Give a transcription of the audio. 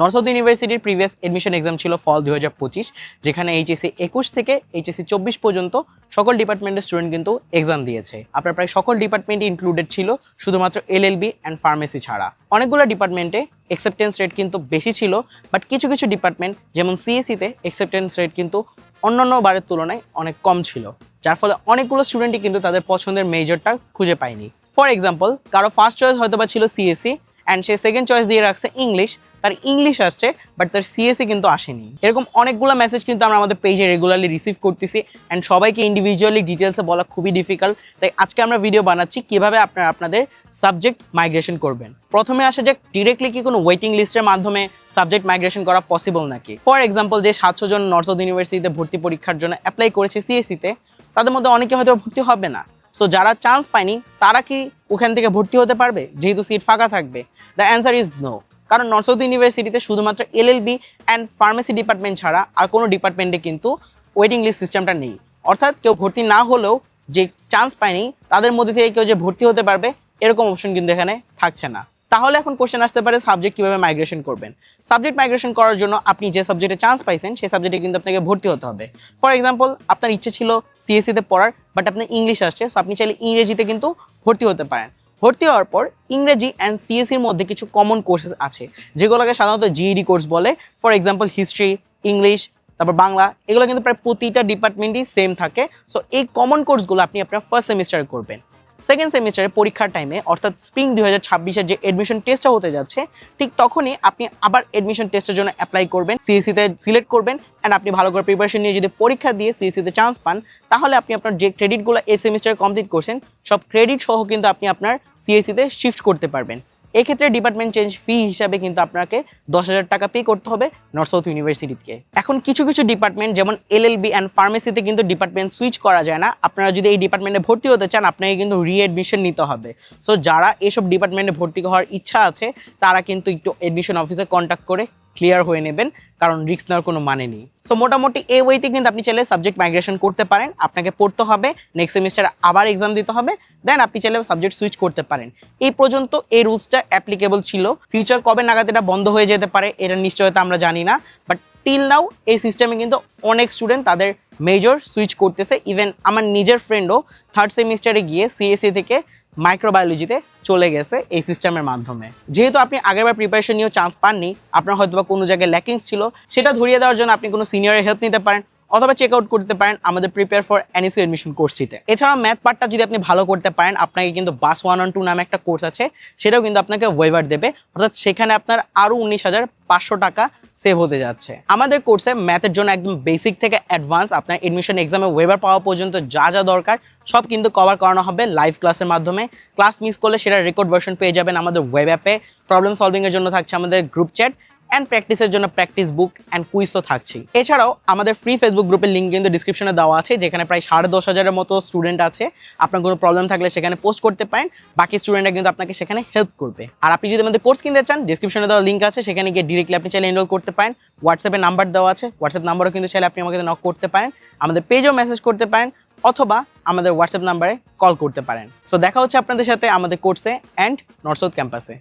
North south ইউনিভার্সিটির previous admission exam ছিল ফল দু হাজার পঁচিশ, যেখানে এইচএসসি একুশ থেকে এইচএসসি চব্বিশ পর্যন্ত সকল ডিপার্টমেন্টের স্টুডেন্ট কিন্তু এক্সাম দিয়েছে। আপনার প্রায় সকল ডিপার্টমেন্টই ইনক্লুডেড ছিল, শুধুমাত্র এলএলবি অ্যান্ড ফার্মেসি ছাড়া। অনেকগুলো ডিপার্টমেন্টে অ্যাকসেপ্টেন্স রেট কিন্তু বেশি ছিল বাট কিছু কিছু ডিপার্টমেন্ট যেমন সিএসসিতে অ্যাকসেপ্টেন্স রেট কিন্তু অন্যান্য বারের তুলনায় অনেক কম ছিল। যার ফলে অনেকগুলো স্টুডেন্টই কিন্তু তাদের পছন্দের মেজরটা খুঁজে পায়নি। ফর এক্সাম্পল কারও ফার্স্ট চয়েস হয়তো বা ছিল সিএসসি অ্যান্ড সে সেকেন্ড চয়েস দিয়ে রাখছে ইংলিশ তার ইংলিশ আসছে বাট তার সিএসসি কিন্তু আসেনি। এরকম অনেকগুলো মেসেজ কিন্তু আমরা আমাদের পেজে রেগুলারলি রিসিভ করতেছি। অ্যান্ড সবাইকে ইন্ডিভিজুয়ালি ডিটেলসে বলা খুবই ডিফিকাল্ট তাই আজকে আমরা ভিডিও বানাচ্ছি কীভাবে আপনারা আপনাদের সাবজেক্ট মাইগ্রেশন করবেন। প্রথমে আসা যাক ডিরেক্টলি কি কোনো ওয়েটিং লিস্টের মাধ্যমে সাবজেক্ট মাইগ্রেশন করা পসিবল নাকি? ফর এক্সাম্পল যে সাতশো জন নর্থ ইউনিভার্সিটিতে ভর্তি পরীক্ষার জন্য অ্যাপ্লাই করেছে সিএসসিতে তাদের মধ্যে অনেকে হয়তো ভর্তি হবে না। সো যারা চান্স পায়নি, তারা কি ওখান থেকে ভর্তি হতে পারবে? যেহেতু সিট ফাঁকা থাকবে। দ্য অ্যান্সার ইজ নো কারণ নর্থ সাউথ ইউনিভার্সিটিতে শুধুমাত্র এলএলবি অ্যান্ড ফার্মেসি ডিপার্টমেন্ট ছাড়া আর কোনো ডিপার্টমেন্টে কিন্তু ওয়েটিং লিস্ট সিস্টেমটা নেই। অর্থাৎ কেউ ভর্তি না হলেও যে চান্স পায়নি, তাদের মধ্যে থেকে কেউ যে ভর্তি হতে পারবে, এরকম অপশন কিন্তু এখানে থাকছে না। তাহলে এখন কোশ্চেন আসতে পারে সাবজেক্ট কীভাবে মাইগ্রেশন করবেন। সাবজেক্ট মাইগ্রেশন করার জন্য আপনি যে সাবজেক্টে চান্স পাইছেন, সেই সাবজেক্টে কিন্তু আপনাকে ভর্তি হতে হবে। ফর এক্সাম্পল আপনার ইচ্ছে ছিল সিএসসিতে পড়ার বাট আপনার ইংলিশ আসছে সো আপনি চাইলে ইংরেজিতে কিন্তু ভর্তি হতে পারেন। ভর্তি হওয়ার পর ইংরেজি অ্যান্ড সিএসসির মধ্যে কিছু কমন কোর্সেস আছে, যেগুলোকে সাধারণত জিইডি কোর্স বলে। ফর এক্সাম্পল হিস্ট্রি ইংলিশ তারপর বাংলা, এগুলো কিন্তু প্রায় প্রতিটা ডিপার্টমেন্টই সেম থাকে। সো এই কমন কোর্সগুলো আপনি আপনার ফার্স্ট সেমিস্টারে করবেন। সেকেন্ড সেমিস্টারে পরীক্ষার টাইমে অর্থাৎ স্প্রিং দুই হাজার ছাব্বিশের যে এডমিশন টেস্টটা হতে যাচ্ছে, ঠিক তখনই আপনি আবার এডমিশন টেস্টের জন্য অ্যাপ্লাই করবেন সিএসিতে সিলেক্ট করবেন অ্যান্ড আপনি ভালো করে প্রিপারেশন নিয়ে যদি পরীক্ষা দিয়ে সিএসিতে চান্স পান, তাহলে আপনি আপনার যে ক্রেডিটগুলো এই সেমিস্টারে কমপ্লিট করছেন, সব ক্রেডিট সহ কিন্তু আপনি আপনার সিএসিতে শিফট করতে পারবেন। এক্ষেত্রে ডিপার্টমেন্ট চেঞ্জ ফি হিসাবে কিন্তু আপনাকে দশ হাজার টাকা পে করতে হবে নর্থ সাউথ ইউনিভার্সিটিতে এখন কিছু কিছু ডিপার্টমেন্ট যেমন এল এল বি অ্যান্ড ফার্মেসিতে কিন্তু ডিপার্টমেন্ট সুইচ করা যায় না। আপনারা যদি এই ডিপার্টমেন্টে ভর্তি হতে চান, আপনাকে কিন্তু রিএডমিশন নিতে হবে। সো যারা এসব ডিপার্টমেন্টে ভর্তি হওয়ার ইচ্ছা আছে, তারা কিন্তু একটু এডমিশন অফিসে কন্ট্যাক্ট করে ক্লিয়ার হয়ে নেবেন, কারণ রিস্ক নেওয়ার কোনো মানে নেই। সো মোটামুটি এই ওয়েতে কিন্তু আপনি চাইলে সাবজেক্ট মাইগ্রেশন করতে পারেন, আপনাকে পড়তে হবে নেক্সট সেমিস্টার আবার এক্সাম দিতে হবে দেন আপনি চাইলে সাবজেক্ট সুইচ করতে পারেন। এই পর্যন্ত এই রুলসটা অ্যাপ্লিকেবল ছিল। ফিউচার কবে নাগাদ এটা বন্ধ হয়ে যেতে পারে, এটা নিশ্চয়তা আমরা জানি না বাট টিল নাও এই সিস্টেমে কিন্তু অনেক স্টুডেন্ট তাদের মেজর সুইচ করতেছে। ইভেন আমার নিজের ফ্রেন্ডও থার্ড সেমিস্টারে গিয়ে সিএসসি থেকে মাইক্রোবায়োলজিতে চলে গেছে এই সিস্টেমের মাধ্যমে। যেহেতু আপনি আগেরবার প্রিপারেশন নিয়েও চান্স পাননি, আপনার হয়তো বা কোনো জায়গায় ল্যাকিংস ছিল, সেটা ধরিয়ে দেওয়ার জন্য আপনি কোনো সিনিয়রের হেল্প নিতে পারেন। অথবা চেক আউট করতে পারেন আমাদের প্রিপেয়ার ফর এনএসইউ এডমিশন কোর্সটিতে এছাড়া ম্যাথ পার্টটা যদি আপনি ভালো করতে পারেন, আপনাকে কিন্তু বাস ওয়ান অন টু নামে একটা কোর্স আছে, সেটাও কিন্তু আপনাকে ওয়েভার দেবে। অর্থাৎ সেখানে আপনার আরও উনিশ হাজার পাঁচশো টাকা সেভ হতে যাচ্ছে। আমাদের কোর্সে ম্যাথের জন্য একদম বেসিক থেকে অ্যাডভান্স আপনার এডমিশন এক্সামে ওয়েভার পাওয়া পর্যন্ত যা যা দরকার, সব কিন্তু কভার করানো হবে লাইভ ক্লাসের মাধ্যমে। ক্লাস মিস করলে সেটা রেকর্ড ভার্সন পেয়ে যাবেন আমাদের ওয়েব অ্যাপে প্রবলেম সলভিংয়ের জন্য থাকছে আমাদের গ্রুপ চ্যাট অ্যান্ড প্র্যাকটিসের জন্য প্র্যাকটিস বুক অ্যান্ড কুইজ তো থাকছেই। এছাড়াও আমাদের ফ্রি ফেসবুক গ্রুপের লিঙ্ক কিন্তু ডিসক্রিপশনে দেওয়া আছে, যেখানে প্রায় সাড়ে দশ হাজারের মতো স্টুডেন্ট আছে। আপনার কোনো প্রবলেম থাকলে সেখানে পোস্ট করতে পারেন, বাকি স্টুডেন্টরা কিন্তু আপনাকে সেখানে হেল্প করবে। আর আপনি যদি আমাদের কোর্স কিনতে চান ডিসক্রিপশনে দেওয়া লিঙ্ক আছে, সেখানে গিয়ে ডিরেক্টলি আপনি চাইলে এনরোল করতে পারেন। হোয়াটসঅ্যাপে নাম্বার দেওয়া আছে হোয়াটসঅ্যাপ নাম্বারও কিন্তু চাইলে আপনি আমাকে নক করতে পারেন। আমাদের পেজেও মেসেজ করতে পারেন, অথবা আমাদের হোয়াটসঅ্যাপ নাম্বারে কল করতে পারেন। সো দেখা হচ্ছে আপনাদের সাথে আমাদের কোর্সে অ্যান্ড নর্থ সাউথ ক্যাম্পাসে